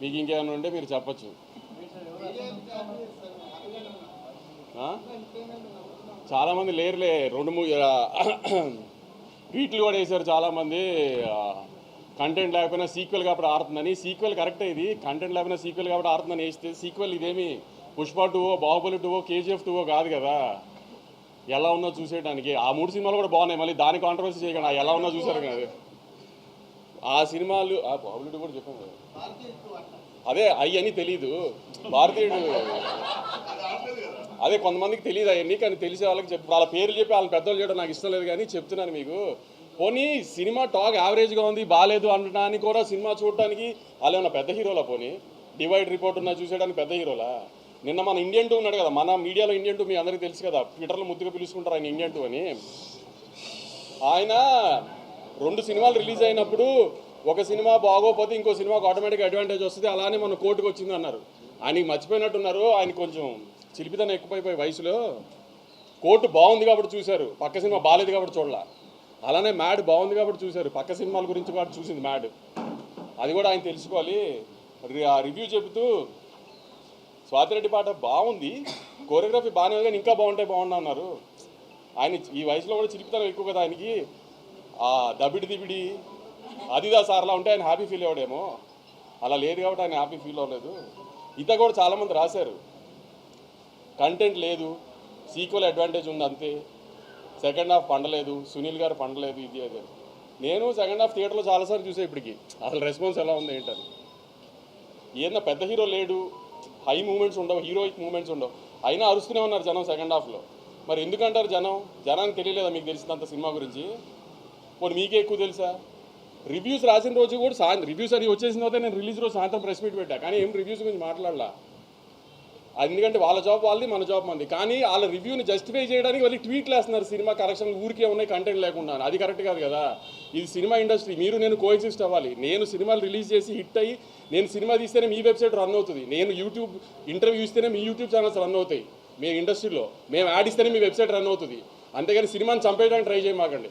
మీకు ఇంకేమైనా ఉంటే మీరు చెప్పచ్చు. చాలామంది లేరులే. రెండు మూడు ట్వీట్లు కూడా వేశారు చాలామంది. కంటెంట్ లేకపోయినా సీక్వెల్ కాబట్టి ఆడుతుందని. సీక్వెల్ కరెక్టే ఇది. కంటెంట్ లేకపోయినా సీక్వెల్ కాబట్టి ఆడుతుందని వేస్తే సీక్వెల్ ఇదేమి పుష్ప టూవో బాహుబలి టూవో కేజీఎఫ్ టూవో కాదు కదా. ఎలా ఉన్నా చూసేయడానికి ఆ మూడు సినిమాలు కూడా బాగున్నాయి. మళ్ళీ దాని కాంట్రవర్సీ చేయకండి. ఎలా ఉన్నా చూసారు కదా. ఆ సినిమాలు ఆ బాబులుడు కూడా చెప్పాను అదే అయ్యని తెలీదు. భారతీయుడు. అదే కొంతమందికి తెలియదు అవన్నీ కానీ తెలిసే వాళ్ళకి చెప్పి వాళ్ళ పేర్లు చెప్పి వాళ్ళ పెద్దలు చేయడం నాకు ఇష్టం లేదు కానీ చెప్తున్నాను మీకు. పోనీ సినిమా టాక్ యావరేజ్గా ఉంది బాగాలేదు అనడానికి కూడా సినిమా చూడటానికి వాళ్ళు ఏమన్నా పెద్ద హీరోలా పోనీ? డివైడ్ రిపోర్ట్ ఉన్నా చూసేయడానికి పెద్ద హీరోలా? నిన్న మన ఇండియన్ టూ ఉన్నాడు కదా మన మీడియాలో ఇండియన్ టూ మీ అందరికీ తెలుసు కదా ట్విట్టర్లో ముద్దుగా పిలుచుకుంటారు ఆయన ఇండియన్ టూ అని. ఆయన రెండు సినిమాలు రిలీజ్ అయినప్పుడు ఒక సినిమా బాగోపోతే ఇంకో సినిమాకి ఆటోమేటిక్ అడ్వాంటేజ్ వస్తుంది అలానే మన కోర్టుకు వచ్చింది అన్నారు. ఆయనకి మర్చిపోయినట్టున్నారు ఆయన కొంచెం చిలిపితనం ఎక్కువైపోయి వయసులో. కోర్టు బాగుంది కాబట్టి చూశారు పక్క సినిమా బాగాలేదు కాబట్టి చూడాల. అలానే మ్యాడ్ బాగుంది కాబట్టి చూశారు పక్క సినిమాల గురించి కూడా చూసింది మ్యాడ్. అది కూడా ఆయన తెలుసుకోవాలి. ఆ రివ్యూ చెబుతూ స్వాతిరెడ్డి పాట బాగుంది కోరియోగ్రఫీ బాగానే కానీ ఇంకా బాగుంటే బాగుండు అన్నారు. ఆయన ఈ వయసులో కూడా చిలిపితనం ఎక్కువ కదా ఆయనకి. ఆ దబిడి దిబిడి అదిదా సార్లా ఉంటే ఆయన హ్యాపీ ఫీల్ అవ్వడేమో అలా లేదు కాబట్టి ఆయన హ్యాపీ ఫీల్ అవ్వలేదు. ఇత కూడా చాలామంది రాశారు. కంటెంట్ లేదు. సీక్వల్ అడ్వాంటేజ్ ఉంది అంతే. Second half పండలేదు. సునీల్ గారు పండలేదు. ఇది అదే. నేను సెకండ్ హాఫ్ థియేటర్లో చాలాసార్లు చూసే ఇప్పటికి. అసలు రెస్పాన్స్ ఎలా ఉంది ఏంటని. ఏదన్నా పెద్ద హీరో లేడు. హై మూమెంట్స్ ఉండవు. హీరోయిక్ మూమెంట్స్ ఉండవు. అయినా అరుస్తూనే ఉన్నారు జనం సెకండ్ హాఫ్లో. మరి ఎందుకంటారు జనం? జనానికి తెలియలేదా మీకు తెలిసినంత సినిమా గురించి? పోనీ మీకే ఎక్కువ తెలుసా? రివ్యూస్ రాసిన రోజు కూడా సాయంత్రం రివ్యూస్ అని వచ్చేసిన తర్వాత నేను రిలీజ్ రోజు సాయంత్రం ప్రెస్ మీట్ పెట్టా. కానీ ఏం రివ్యూస్ గురించి మాట్లాడలా. ఎందుకంటే వాళ్ళ జాబ్ వాళ్ళది మన జాబ్ మంది కానీ వాళ్ళ రివ్యూని జస్టిఫై చేయడానికి వాళ్ళు ట్వీట్లు వేస్తున్నారు సినిమా కలెక్షన్ ఊరికే ఉన్నాయి కంటెంట్ లేకుండా. అది కరెక్ట్ కాదు కదా. ఇది సినిమా ఇండస్ట్రీ మీరు నేను కోఎగ్జిస్ట్ అవ్వాలి. నేను సినిమాలు రిలీజ్ చేసి హిట్ అయ్యి నేను సినిమా తీస్తేనే మీ వెబ్సైట్ రన్ అవుతుంది. నేను యూట్యూబ్ ఇంటర్వ్యూ ఇస్తేనే మీ యూట్యూబ్ ఛానల్స్ రన్ అవుతాయి. మీ ఇండస్ట్రీలో మేము యాడ్ ఇస్తేనే మీ వెబ్సైట్ రన్ అవుతుంది. అంతేగాని సినిమాని చంపేయడానికి ట్రై చేయమాకండి.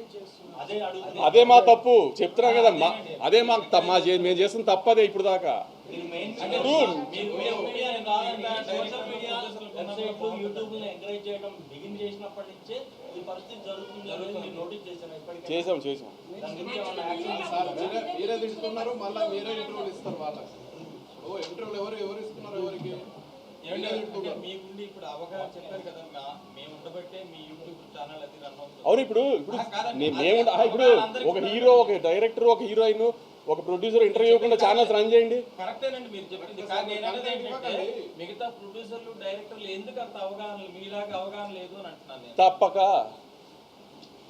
అది మా తప్పు. చెప్తున్నా కదా మా అదే మా త- మా మేము చేస్తున్న తప్పదే ఇప్పుడు దాకా. చేసాం చేసాం మీరే తింటున్నారు మళ్ళీ మీరే ఇంటర్వ్యూలు ఇస్తారు వాళ్ళకి. ఓ ఇంటర్వ్యూలు ఎవరు ఎవరు ఇస్తున్నారు ఎవరికి? ఏమంటే మీరే అంటే తింటున్నారు మీ గుండి ఇప్పుడు అవగాహన చెప్పారు కదా మా- మేము ఉండబట్టే మీ యూట్యూబ్ ఛానల్ అది రన్ అవుతుంది. అవును ఇప్పుడు ఇప్పుడు మేము ఆ, ఇప్పుడు ఒక హీరో ఒక డైరెక్టర్ ఒక హీరోయిన్ ఒక ప్రొడ్యూసర్ ఇంటర్వ్యూ ఇవ్వకుండా ఛానల్స్ రన్ చేయండి. కరెక్టేనండి మీరు చెప్పింది. కానీ నేను అనేది ఏంటంటే మిగతా ప్రొడ్యూసర్లు డైరెక్టర్లు ఎందుకు అంత అవగాహన మీలాగా అవగాహన లేదు అని అంటున్నాను నేను. తప్పక.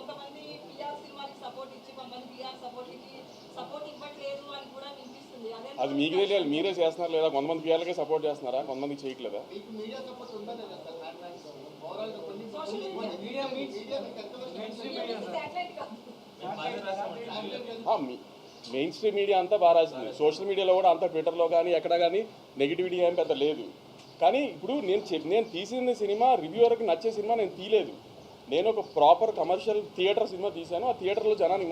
కొంతమంది పిఆర్ సినిమాకి సపోర్ట్ ఇచ్చి కొంతమంది పిఆర్ సపోర్ట్ ఇచ్చి సపోర్ట్ ఇవ్వట్లేదు అని కూడా వినిపిస్తుంది. అదే అది మీకు తెలియాలి మీరే చేస్తున్నారు లేదా? కొంతమంది పిల్లలకే సపోర్ట్ చేస్తున్నారా? కొంతమంది చేయట్లేదా? మెయిన్ స్ట్రీమ్ మీడియా అంతా బాగా రాసింది. సోషల్ మీడియాలో కూడా అంతా ట్విట్టర్లో కానీ ఎక్కడ కానీ నెగిటివిటీ ఏం పెద్ద లేదు. కానీ ఇప్పుడు నేను చెప్ నేను తీసిన సినిమా రివ్యూవర్కి నచ్చే సినిమా నేను తీయలేదు. నేను ఒక ప్రాపర్ కమర్షియల్ థియేటర్ సినిమా తీశాను. ఆ థియేటర్లో జనాన్ని